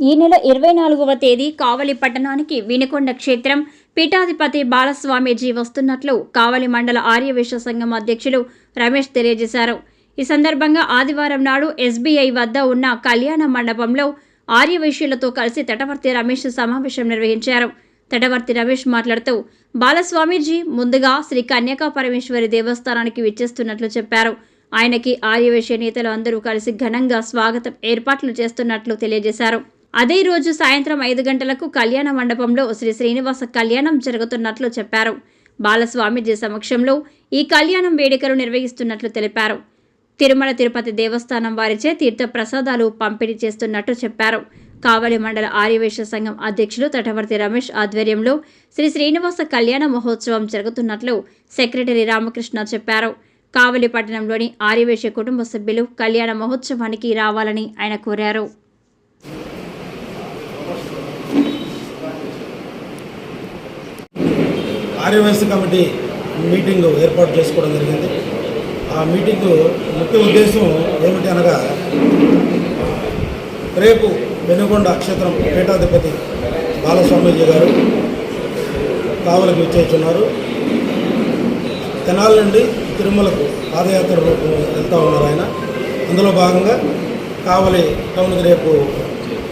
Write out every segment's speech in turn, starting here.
ఈ నెల ఇరవై నాలుగవ తేదీ కావలి పట్టణానికి వినుకొండ క్షేత్రం పీఠాధిపతి బాలస్వామీజీ వస్తున్నట్లు కావలి మండల ఆర్యవేశ సంఘం అధ్యక్షులు రమేష్ తెలియజేశారు. ఈ సందర్భంగా ఆదివారం నాడు ఎస్బీఐ వద్ద ఉన్న కళ్యాణ మండపంలో ఆర్యవేశ్యులతో కలిసి తటవర్తి రమేష్ సమావేశం నిర్వహించారు. తటవర్తి రమేష్ మాట్లాడుతూ బాలస్వామీజీ ముందుగా శ్రీ కన్యకా పరమేశ్వరి దేవస్థానానికి విచ్చేస్తున్నట్లు చెప్పారు. ఆయనకి ఆర్యవేశ్య నేతలు అందరూ కలిసి ఘనంగా స్వాగతం ఏర్పాట్లు చేస్తున్నట్లు తెలియజేశారు. అదే రోజు సాయంత్రం ఐదు గంటలకు కళ్యాణ మండపంలో శ్రీ శ్రీనివాస కళ్యాణం జరుగుతున్నట్లు చెప్పారు. బాలస్వామిజీ సమక్షంలో ఈ కళ్యాణం వేడుకలు నిర్వహిస్తున్నట్లు తెలిపారు. తిరుమల తిరుపతి దేవస్థానం వారిచే తీర్థ ప్రసాదాలు పంపిణీ చేస్తున్నట్టు చెప్పారు. కావలి మండల ఆర్యవేశ సంఘం అధ్యక్షులు తటవర్తి రమేష్ ఆధ్వర్యంలో శ్రీ శ్రీనివాస కళ్యాణ మహోత్సవం జరుగుతున్నట్లు సెక్రటరీ రామకృష్ణ చెప్పారు. కావలి పట్టణంలోని ఆర్యవేశ కుటుంబ సభ్యులు కళ్యాణ మహోత్సవానికి రావాలని ఆయన కోరారు. ఆర్యవైశ్య కమిటీ మీటింగ్ ఏర్పాటు చేసుకోవడం జరిగింది. ఆ మీటింగ్ ముఖ్య ఉద్దేశం ఏమిటి అనగా రేపు వెనుగొండ క్షేత్రం పీఠాధిపతి బాలస్వామీజీ గారు కావలికి విచ్చేస్తున్నారు తెనాల నుండి తిరుమలకు పాదయాత్ర వెళ్తూ ఉన్నారు ఆయన. అందులో భాగంగా కావలి టౌన్కి రేపు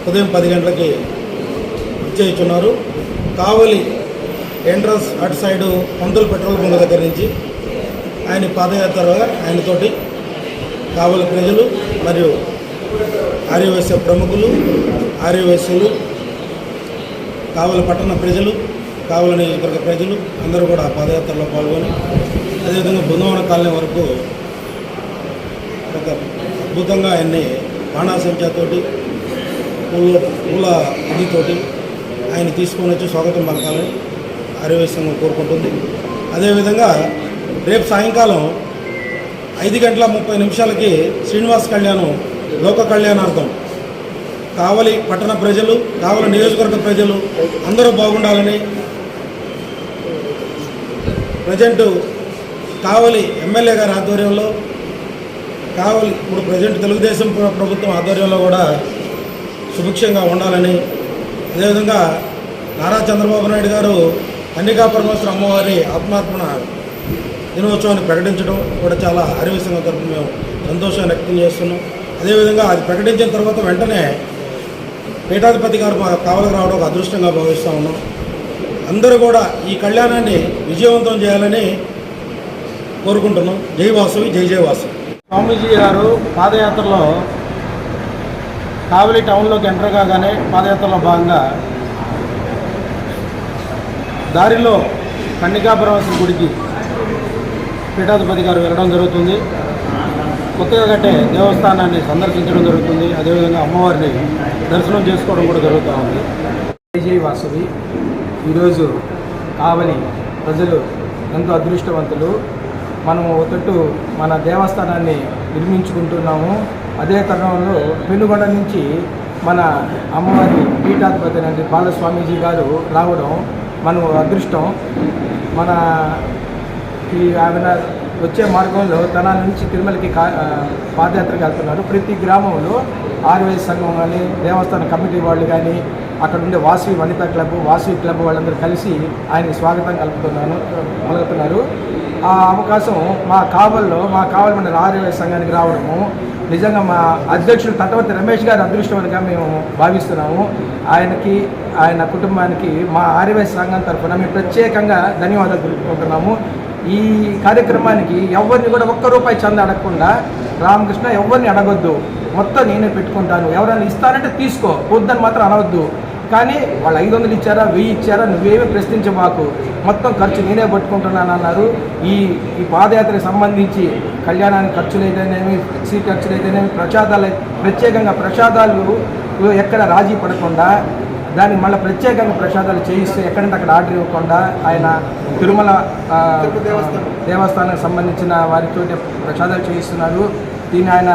ఉదయం పది గంటలకి విచ్చేస్తున్నారు కావలి ఎంట్రన్స్ అటు సైడు పంతులు పెట్రోల్ బంక్ దగ్గర నుంచి ఆయన పాదయాత్రగా ఆయనతోటి కావలి ప్రజలు మరియు ఆర్యవైశ్య ప్రముఖులు ఆర్యవైశ్యులు కావలి పట్టణ ప్రజలు కావలి నియోజకవర్గ ప్రజలు అందరూ కూడా పాదయాత్రలో పాల్గొని అదేవిధంగా బృందావన కాలనీ వరకు ఒక అద్భుతంగా ఆయన్ని బాణాసంఖ్యతోటి పూల పూల ఇదితోటి ఆయన తీసుకొని వచ్చి స్వాగతం పలకాలని ఆర్యవేశంగా కోరుకుంటుంది. అదేవిధంగా రేపు సాయంకాలం ఐదు గంటల ముప్పై నిమిషాలకి శ్రీనివాస్ కళ్యాణం లోక కళ్యాణార్థం. కావలి పట్టణ ప్రజలు కావలి నియోజకవర్గ ప్రజలు అందరూ బాగుండాలని ప్రజెంట్ కావలి ఎమ్మెల్యే గారి ఆధ్వర్యంలో కావలి ఇప్పుడు ప్రజెంట్ తెలుగుదేశం ప్రభుత్వం ఆధ్వర్యంలో కూడా సుభిక్షంగా ఉండాలని అదేవిధంగా నారా చంద్రబాబు నాయుడు గారు కన్యకా పరమేశ్వర అమ్మవారి ఆత్మార్పణ దినోత్సవాన్ని ప్రకటించడం కూడా చాలా హరివిసంగా తరపు మేము సంతోషాన్ని వ్యక్తం చేస్తున్నాం. అదేవిధంగా అది ప్రకటించిన తర్వాత వెంటనే పీఠాధిపతి గారు కావలకు రావడం ఒక అదృష్టంగా భావిస్తూ ఉన్నాం. అందరూ కూడా ఈ కళ్యాణాన్ని విజయవంతం చేయాలని కోరుకుంటున్నాం. జై వాసవి జై జై వాసవి. స్వామీజీ గారు పాదయాత్రలో కావలి టౌన్లోకి ఎంటర్ కాగానే పాదయాత్రలో భాగంగా దారిలో కన్నికాపురం గుడికి పీఠాధిపతి గారు వెళ్ళడం జరుగుతుంది. కొత్తగా కట్టే దేవస్థానాన్ని సందర్శించడం జరుగుతుంది. అదేవిధంగా అమ్మవారిని దర్శనం చేసుకోవడం కూడా జరుగుతూ ఉంది. విజయ వాసవి. ఈరోజు కావలి ప్రజలు ఎంతో అదృష్టవంతులు. మనము ఒకట్టు మన దేవస్థానాన్ని నిర్మించుకుంటున్నాము. అదే తరుణంలో పెనుగొండ నుంచి మన అమ్మవారి పీఠాధిపతి అంటే బాలస్వామీజీ గారు రావడం మనం అదృష్టం. మన ఈ ఆమె వచ్చే మార్గంలో తన నుంచి తిరుమలకి కా పాదయాత్రకు వెళ్తున్నారు. ప్రతి గ్రామంలో ఆర్వైఎస్ సంఘం కానీ దేవస్థాన కమిటీ వాళ్ళు కానీ అక్కడ ఉండే వాసవి వనిత క్లబ్ వాసవి క్లబ్ వాళ్ళందరూ కలిసి ఆయనకి స్వాగతం కలుపుతున్నాను కలుగుతున్నారు ఆ అవకాశం మా కావల్లో మా కావల్ మండల ఆర్వైఎస్ సంఘానికి రావడము నిజంగా మా అధ్యక్షుడు తటవర్తి రమేష్ గారి అదృష్టంగా మేము భావిస్తున్నాము. ఆయనకి ఆయన కుటుంబానికి మా ఆర్యవైశ్య సంఘం తరఫున మేము ప్రత్యేకంగా ధన్యవాదాలు తెలుపుకుంటున్నాము. ఈ కార్యక్రమానికి ఎవరిని కూడా ఒక్క రూపాయి చంద అడగకుండా రామకృష్ణ ఎవరిని అడగొద్దు. మొత్తం నేనే పెట్టుకుంటాను. ఎవరైనా ఇస్తానంటే తీసుకో. వద్దని మాత్రం అనవద్దు. కానీ వాళ్ళు ఐదు వందలు ఇచ్చారా వెయ్యి ఇచ్చారా నువ్వేమీ ప్రశ్నించబాకు మొత్తం ఖర్చు నేనే పట్టుకుంటున్నాను అన్నారు ఈ ఈ పాదయాత్రకు సంబంధించి కళ్యాణానికి ఖర్చులు అయితేనేమి సీ ఖర్చులు అయితేనేమి ప్రసాదాలు ప్రత్యేకంగా ప్రసాదాలు ఎక్కడ రాజీ పడకుండా దానికి మళ్ళీ ప్రత్యేకంగా ప్రసాదాలు చేయిస్తే ఎక్కడంటే అక్కడ ఆర్డర్ ఇవ్వకుండా ఆయన తిరుమల దేవస్థానానికి సంబంధించిన వారితో ప్రసాదాలు చేయిస్తున్నారు. దీన్ని ఆయన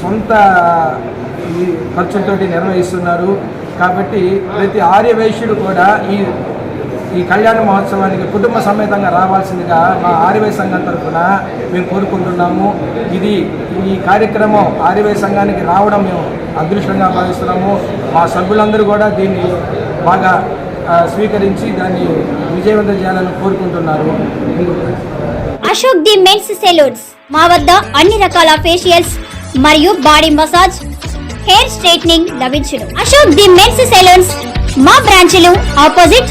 సొంత ఈ ఖర్చులతోటి నిర్వహిస్తున్నారు. కాబట్టి ప్రతి ఆర్యవైశ్యుడు కూడా ఈ ఈ కళ్యాణ మహోత్సవానికి కుటుంబ సమేతంగా రావాల్సిందిగా మా ఆర్యవై సంఘం తరఫున మేము కోరుకుంటున్నాము. ఇది ఈ కార్యక్రమం ఆర్యవై సంఘానికి రావడం మేము అదృష్టంగా భావిస్తున్నాము. మా సభ్యులందరూ కూడా దీన్ని బాగా స్వీకరించి దాన్ని విజయవంతం చేయాలని కోరుకుంటున్నారు. Ashok the men's saloons. మా వద్ద అన్ని రకాల ఫేషియల్స్ మరియు బాడీ మసాజ్ హెయిర్ స్ట్రైట్నింగ్ లభించును. Ashok the men's saloons. మా బ్రాంచ్లు opposite